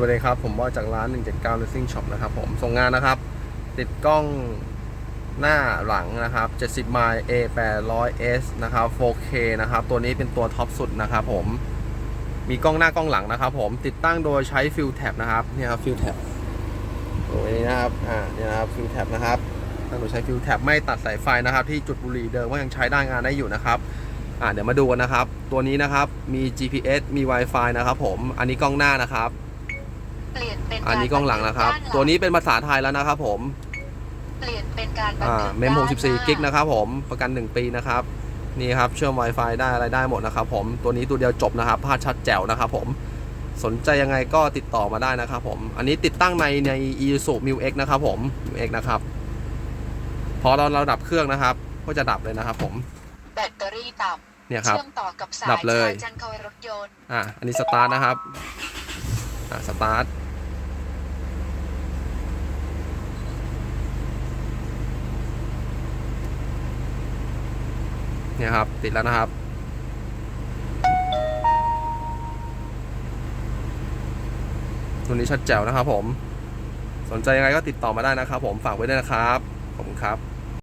วัสดีครับ ผมบอยจากร้าน 179 Racing Shop นะครับผม ส่งงานนะครับ ติดกล้องหน้าหลังนะครับ 70 mile A 800 S นะครับ 4K นะครับ ตัวนี้เป็นตัวท็อปสุดนะครับผม มีกล้องหน้ากล้องหลังนะครับผม ติดตั้งโดยใช้ฟิลแท็บนะครับเนี่ยครับฟิลแท็บตัวนี้นะครับ อ่าเนี่ยนะครับฟิลแท็บนะครับตั้งโดยใช้ฟิลแท็บไม่ตัดสายไฟนะครับ ที่จุดบุหรี่เดิมก็ยังใช้ได้งานได้อยู่นะครับอ่าเดี๋ยวมาดูกันนะครับ ตัวนี้นะครับ มี GPS มี Wi-Fi นะครับผม อันนี้กล้องหน้านะครับ เปลี่ยนเป็นอันนี้กล้องหลังนะครับด้าหลังตัวนี้เป็นภาษาไทยแล้วนะครับ ผมเปลี่ยนเป็นการบันอ่าทึกเมมด้านหน้า64กิกนะครับ ผมประกัน 1 ปีนะครับนี่ครับเชื่อม Wi-Fi ได้อะไรได้หมดนะครับ ผมตัวนี้ตัวเดียวจบนะครับภาพชัดแจ๋วนะครับ ผมสนใจยังไงก็ติดต่อมาได้นะครับ ผม อันนี้ติดตั้งในใน i s u m u x นะครับ ผม mu x นะครับ พอเราเราดับเครื่องนะครับ ก็จะดับเลยนะครับ ผมแบตเตอรี่ต่เนี่ยำครับ เชื่อมต่อกับสายดับเลย ชาร์จจันเข้ารถยนต์อะอันนี้สตาร์ทนะครับอะสตาร์ท เนี่ยครับ ติดแล้วนะครับ ตัวนี้ชัดแจ๋วนะครับผม สนใจยังไงก็ติดต่อมาได้นะครับผมฝากไว้ด้วยนะครับ ขอบคุณครับ